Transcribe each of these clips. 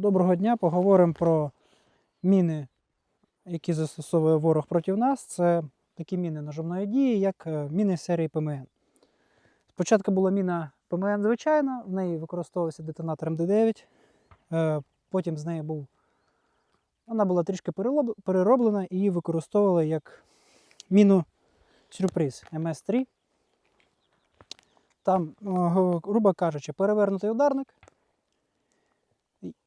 Доброго дня. Поговоримо про міни, які застосовує ворог проти нас. Це такі міни нажимної дії, як е, міни серії ПМН. Спочатку була міна ПМН звичайна, в неї використовувався детонатор МД9. Е, Потім з неї був. Вона була трішки перероблена і її використовували як міну сюрприз МС-3. Там, е, грубо кажучи, перевернутий ударник.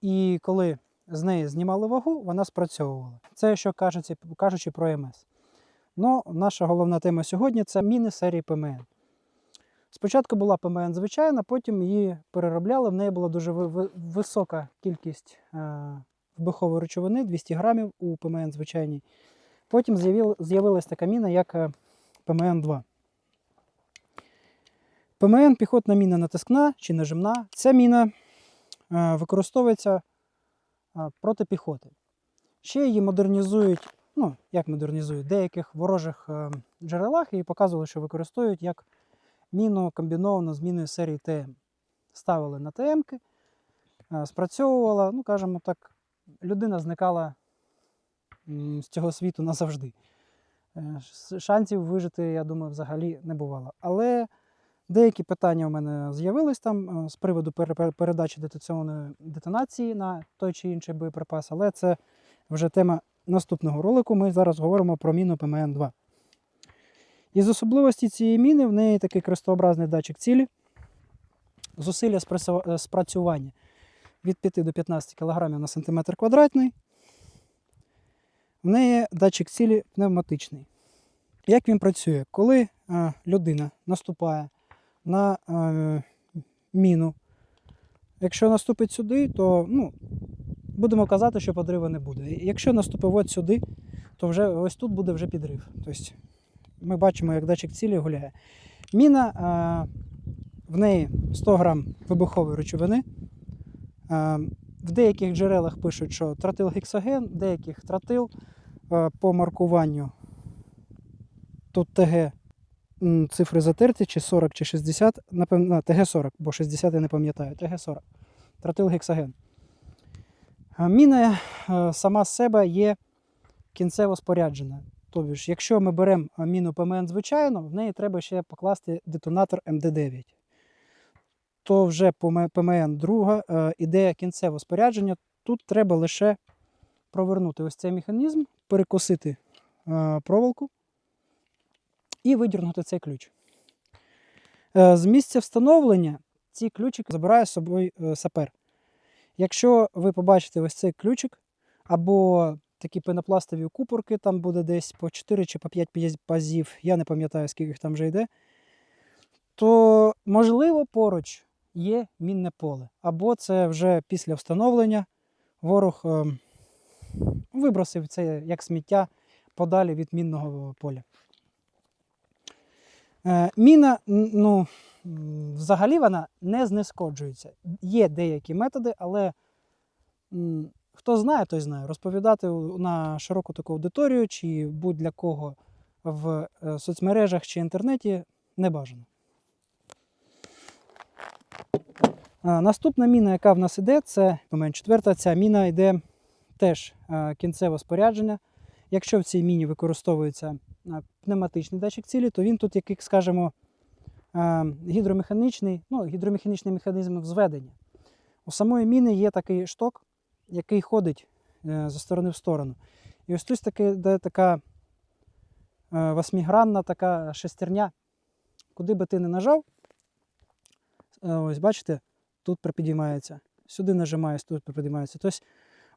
І- коли з неї знімали вагу, вона спрацьовувала. Це що кажучи, кажучи про МС. Ну, наша головна тема сьогодні це міни серії ПМН. Спочатку була ПМН звичайна, потім її переробляли. В неї була дуже ви- ви- висока кількість е, вибухової речовини 200 грамів у ПМН звичайній. Потім з'явилась така міна, як е, ПМН-2. ПМН піхотна міна натискна чи нажимна. Ця міна е, використовується е, проти піхоти. Ще її модернізують, ну, як модернізують, деяких ворожих е, джерелах її показували, що використовують як міну комбіновану з міною серії ТМ. Ставили на е, спрацьовувала, ну, кажемо так, людина зникала з цього світу назавжди. Е, Шансів вижити, я думаю, взагалі не бувало. Але Деякі питання у мене з'явились там е, з приводу пере- пере- передачі детоційної детонації на той чи інший боєприпас, але це вже тема наступного ролику. Ми зараз говоримо про міну ПМН-2. Із особливості цієї міни в неї такий крестообразний датчик цілі, зусилля е, спрацювання від 5 до 15 кг на сантиметр квадратний. В неї датчик цілі пневматичний. Як він працює? Коли е, людина наступає на е, міну. Якщо наступить сюди, то ну, будемо казати, що подриву не буде. Якщо наступив от сюди, то вже ось тут буде вже підрив. Тобто ми бачимо, як датчик цілі гуляє. Міна е, в неї 100 грам вибухової речовини. Е, в деяких джерелах пишуть, що тротилгексоген, в деяких тротил е, по маркуванню тут ТГ цифри затерті, чи 40, чи 60, напевно, ТГ-40, бо 60 я не пам'ятаю, ТГ-40. Тротилгексаген. Міна е, сама з себе є кінцево споряджена. Тобто, якщо ми беремо міну ПМН звичайно, в неї треба ще покласти детонатор МД9. То вже ПМН друга е, іде кінцеве спорядження. Тут треба лише провернути ось цей механізм, перекосити е, проволоку і видірнути цей ключ. Е, З місця встановлення ці ключики забирає з собою е, сапер. Якщо ви побачите ось цей ключик, або такі пенопластові купорки, там буде десь по 4 чи по 5 п'яз- пазів, я не пам'ятаю, скільки їх там вже йде, то можливо поруч є мінне поле. Або це вже після встановлення ворог е, вибросив це як сміття подалі від мінного поля. Е, Міна, ну, взагалі вона не знешкоджується. Є деякі методи, але хто знає, той знає. Розповідати на широку таку аудиторію чи будь-для кого в е, соцмережах чи інтернеті не бажано. Е, Наступна міна, яка в нас іде, це момент четверта. Ця міна йде теж кінцеве спорядження. Якщо в цій міні використовується е, пневматичний датчик цілі, то він тут, який, скажімо, е, гідромеханічний, ну, гідромеханічний механізм взведення. У самої міни є такий шток, який ходить е, зі сторони в сторону. І ось тут таки, де така восьмигранна така шестерня. Куди би ти не нажав, ось бачите, тут припідіймається. Сюди нажимаєш, тут припідіймається. Тобто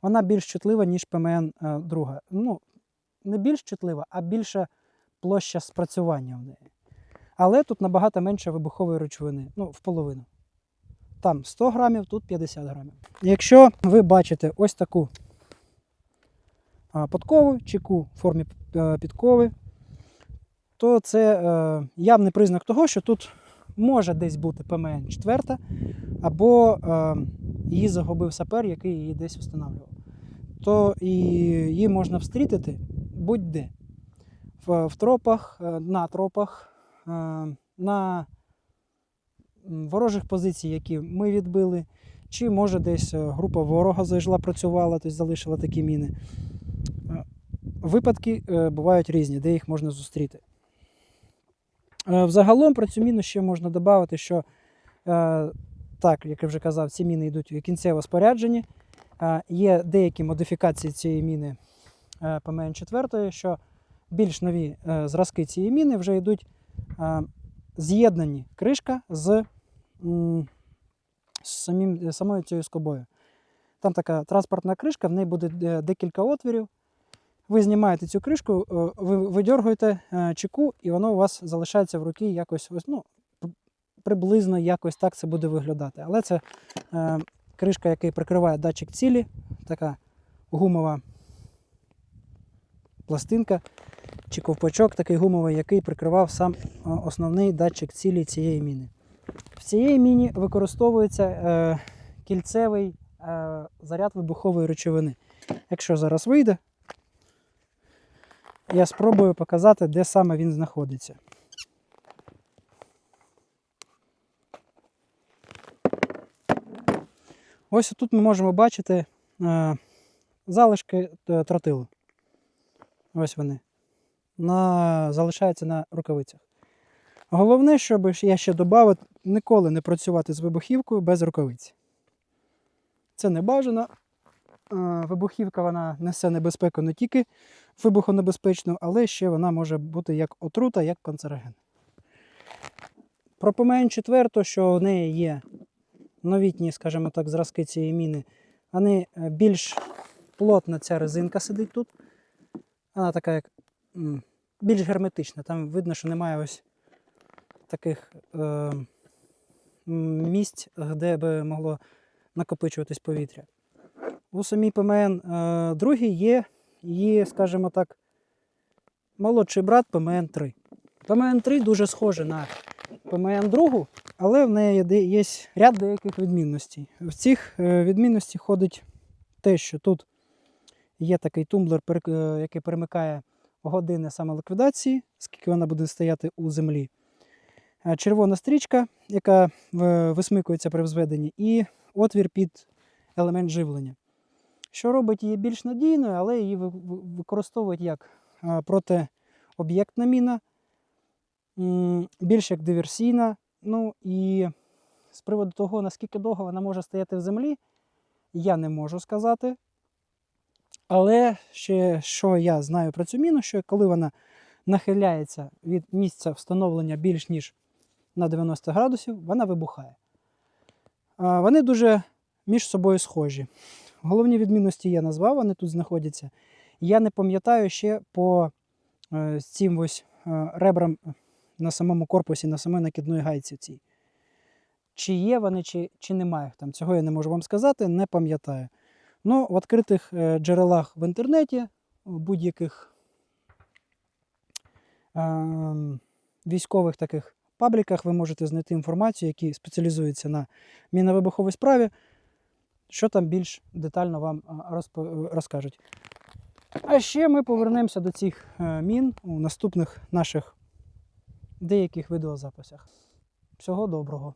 вона більш чутлива, ніж ПМН е, друга. Ну, не більш чутлива, а більша площа спрацювання в неї. Але тут набагато менше вибухової речовини, ну, в половину. Там 100 грамів, тут 50 грамів. Якщо ви бачите ось таку подкову, чеку в формі е, підкови, то це е, явний признак того, що тут може десь бути ПМН 4, або е, її загубив сапер, який її десь встановлював. То і її можна встрітити будь-де. В, в тропах, е, на тропах, е, на ворожих позицій, які ми відбили, чи може десь е, група ворога зайшла, працювала, тобто залишила такі міни. Випадки бувають різні, де їх можна зустріти. Взагалом про цю міну ще можна додати, що так, як я вже казав, ці міни йдуть кінцево спорядженні. Е, Є деякі модифікації цієї міни е, ПМН-4, що більш нові е, зразки цієї міни вже йдуть е, з'єднані кришка з, самим, самою цією скобою. Там така транспортна кришка, в неї буде декілька отворів. Ви знімаєте цю кришку, ви видьоргуєте е, чеку, і воно у вас залишається в руці якось ось, ну, приблизно якось так це буде виглядати. Але це кришка, яка прикриває датчик цілі, така гумова пластинка чи ковпачок такий гумовий, який прикривав сам основний датчик цілі цієї міни. В цієї міні використовується е, кільцевий е, заряд вибухової речовини. Якщо зараз вийде, я спробую показати, де саме він знаходиться. Ось тут ми можемо бачити е, залишки е, тротилу. Ось вони. На, залишаються на рукавицях. Головне, щоб я ще додав, ніколи не працювати з вибухівкою без рукавиць. Це не бажано. Вибухівка вона несе небезпеку не тільки вибухонебезпечну, але ще вона може бути як отрута, як канцероген. Про ПМН 4, що в неї є новітні, скажімо так, зразки цієї міни, вони е, більш плотна ця резинка сидить тут. Вона така як більш герметична. Там видно, що немає ось таких е, місць, де би могло накопичуватись повітря. У самій ПМН е, другій є її, скажімо так, молодший брат ПМН 3. ПМН 3 дуже схоже на ПМН 2, але в неї є ряд деяких відмінностей. В цих е, відмінностей ходить те, що тут є такий тумблер, е, який перемикає години самоліквідації, скільки вона буде стояти у землі. Е, Червона стрічка, яка висмикується при взведенні, і отвір під елемент живлення. Що робить її більш надійною, але її ви- ви- використовують як е, протиоб'єктна міна, більш як диверсійна. Ну і з приводу того, наскільки довго вона може стояти в землі, я не можу сказати. Але ще що я знаю про цю міну, що коли вона нахиляється від місця встановлення більш ніж на 90 градусів, вона вибухає. Вони дуже між собою схожі. Головні відмінності я назвав, вони тут знаходяться. Я не пам'ятаю ще по е, цим ось е, ребрам на самому корпусі, на самій накидної гайці цій. Чи є вони, чи, чи немає їх там. Цього я не можу вам сказати, не пам'ятаю. Ну, в відкритих е, джерелах в інтернеті, будь-яких військових таких пабліках ви можете знайти інформацію, які спеціалізуються на мінно-вибуховій справі, що там більш детально вам розкажуть. А ще ми повернемося до цих е, мін у наступних наших деяких відеозаписах. Всього доброго!